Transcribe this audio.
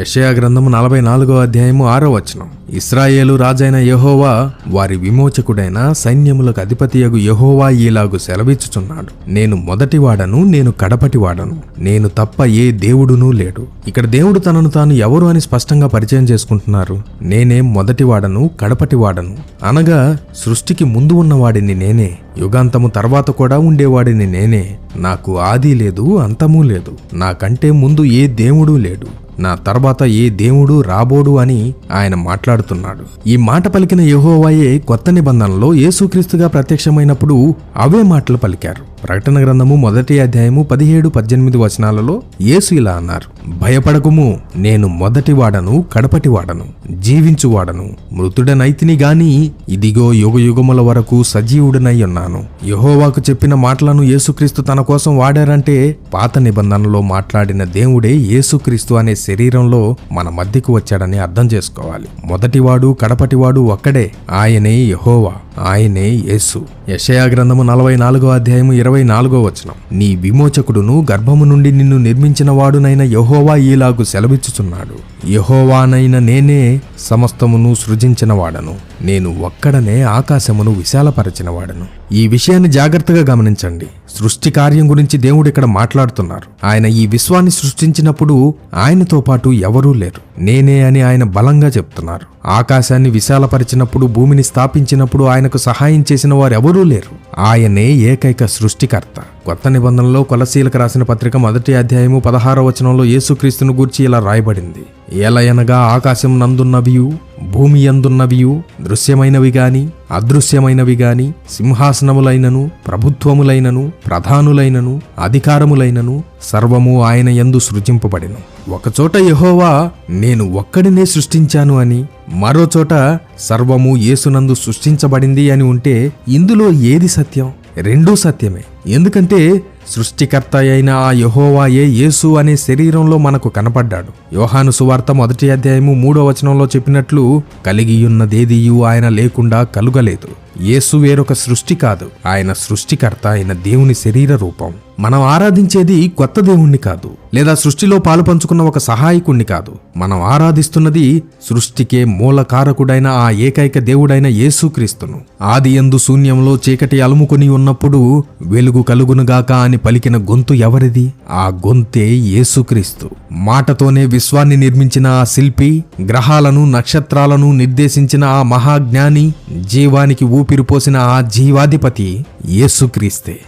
యషయా గ్రంథము నలభై నాలుగో అధ్యాయము ఆరో వచనం. ఇస్రాయేలు రాజైన యెహోవా వారి విమోచకుడైన సైన్యములకు అధిపతియగు యెహోవా ఈలాగు సెలవిచ్చుచున్నాడు. నేను మొదటివాడను నేను కడపటివాడను నేను తప్ప ఏ దేవుడునూ లేడు. ఇక్కడ దేవుడు తనను తాను ఎవరు అని స్పష్టంగా పరిచయం చేసుకుంటున్నారు? నేనే మొదటివాడను కడపటివాడను. అనగా సృష్టికి ముందు ఉన్నవాడిని నేనే యుగాంతము తర్వాత కూడా ఉండేవాడిని నేనే. నాకు ఆది లేదు అంతమూ లేదు. నాకంటే ముందు ఏ దేవుడు లేడు. నా తర్వాత ఏ దేవుడు రాబోడు అని ఆయన మాట్లాడుతున్నాడు. ఈ మాట పలికిన యహోవాయే కొత్త నిబంధనలో యేసుక్రీస్తుగా ప్రత్యక్షమైనప్పుడు అవే మాటలు పలికారు. ప్రకటన గ్రంథము మొదటి అధ్యాయము పదిహేడు పద్దెనిమిది వచనాలలో యేసు ఇలా అన్నారు. భయపడకుము నేను మొదటివాడను వాడను వాడను జీవించువాడను మృతుడనైతిని గాని ఇదిగో యుగయుగముల వరకు సజీవుడనై ఉన్నాను. యహోవాకు చెప్పిన మాటలను యేసుక్రీస్తు తన కోసం వాడారంటే పాత నిబంధనలో మాట్లాడిన దేవుడే యేసుక్రీస్తు అనే శరీరంలో మన మధ్యకు వచ్చాడని అర్థం చేసుకోవాలి. మొదటివాడు కడపటివాడు ఒక్కడే ఆయనే యహోవా ఆయనే యేసు. యషయా గ్రంథము నలభై నాలుగో అధ్యాయము ఇరవై నాలుగో వచనం. నీ విమోచకుడును గర్భము నుండి నిన్ను నిర్మించిన వాడునైన యహో యహోవా ఈలాగు సెలవిచ్చుచున్నాడు. యహోవానైన నేనే సమస్తమును సృజించినవాడను నేను ఒక్కడనే ఆకాశమును విశాలపరచినవాడను. ఈ విషయాన్ని జాగ్రత్తగా గమనించండి. సృష్టి కార్యం గురించి దేవుడు ఇక్కడ మాట్లాడుతున్నారు. ఆయన ఈ విశ్వాన్ని సృష్టించినప్పుడు ఆయనతో పాటు ఎవరూ లేరు. నేనే అని ఆయన బలంగా చెప్తున్నారు. ఆకాశాన్ని విశాలపరిచినప్పుడు భూమిని స్థాపించినప్పుడు ఆయనకు సహాయం చేసిన వారు ఎవరూ లేరు. ఆయనే ఏకైక సృష్టికర్త. కొత్త నిబంధనలో కొలసీలకు రాసిన పత్రిక మొదటి అధ్యాయము పదహారవ వచనంలో యేసుక్రీస్తును గూర్చి ఇలా రాయబడింది. ఎలయనగా ఆకాశం నందున్నవియు భూమి ఎందున్నవియు దృశ్యమైనవి గాని అదృశ్యమైనవి గాని సింహాసనములైనను ప్రభుత్వములైనను ప్రధానులైనను అధికారములైనను సర్వము ఆయన యందు సృజింపబడెను. ఒకచోట యహోవా నేను ఒక్కడినే సృష్టించాను అని మరో చోట సర్వము యేసునందు సృష్టించబడింది అని ఉంటే ఇందులో ఏది సత్యం? రెండూ సత్యమే. ఎందుకంటే సృష్టికర్త అయిన ఆ యహోవాయే యేసు అనే శరీరంలో మనకు కనపడ్డాడు. యోహాను సువార్త మొదటి అధ్యాయము మూడో వచనంలో చెప్పినట్లు కలిగియున్నదేదియు ఆయన లేకుండా కలుగలేదు. యేసు వేరొక సృష్టి కాదు ఆయన సృష్టికర్త అయిన దేవుని శరీర రూపం. మనం ఆరాధించేది కొత్త దేవుణ్ణి కాదు లేదా సృష్టిలో పాలు పంచుకున్న ఒక సహాయకుణ్ణి కాదు. మనం ఆరాధిస్తున్నది సృష్టికే మూలకారకుడైన ఆ ఏకైక దేవుడైన యేసుక్రీస్తును. ఆది ఎందు శూన్యంలో చీకటి అలుముకొని ఉన్నప్పుడు వెలుగు కలుగునుగాక అని పలికిన గొంతు ఎవరిది? ఆ గొంతే యేసుక్రీస్తు. మాటతోనే విశ్వాన్ని నిర్మించిన ఆ శిల్పి గ్రహాలను నక్షత్రాలను నిర్దేశించిన ఆ మహాజ్ఞాని జీవానికి ఊపిరి పోసిన ఆ జీవాధిపతి యేసుక్రీస్తే.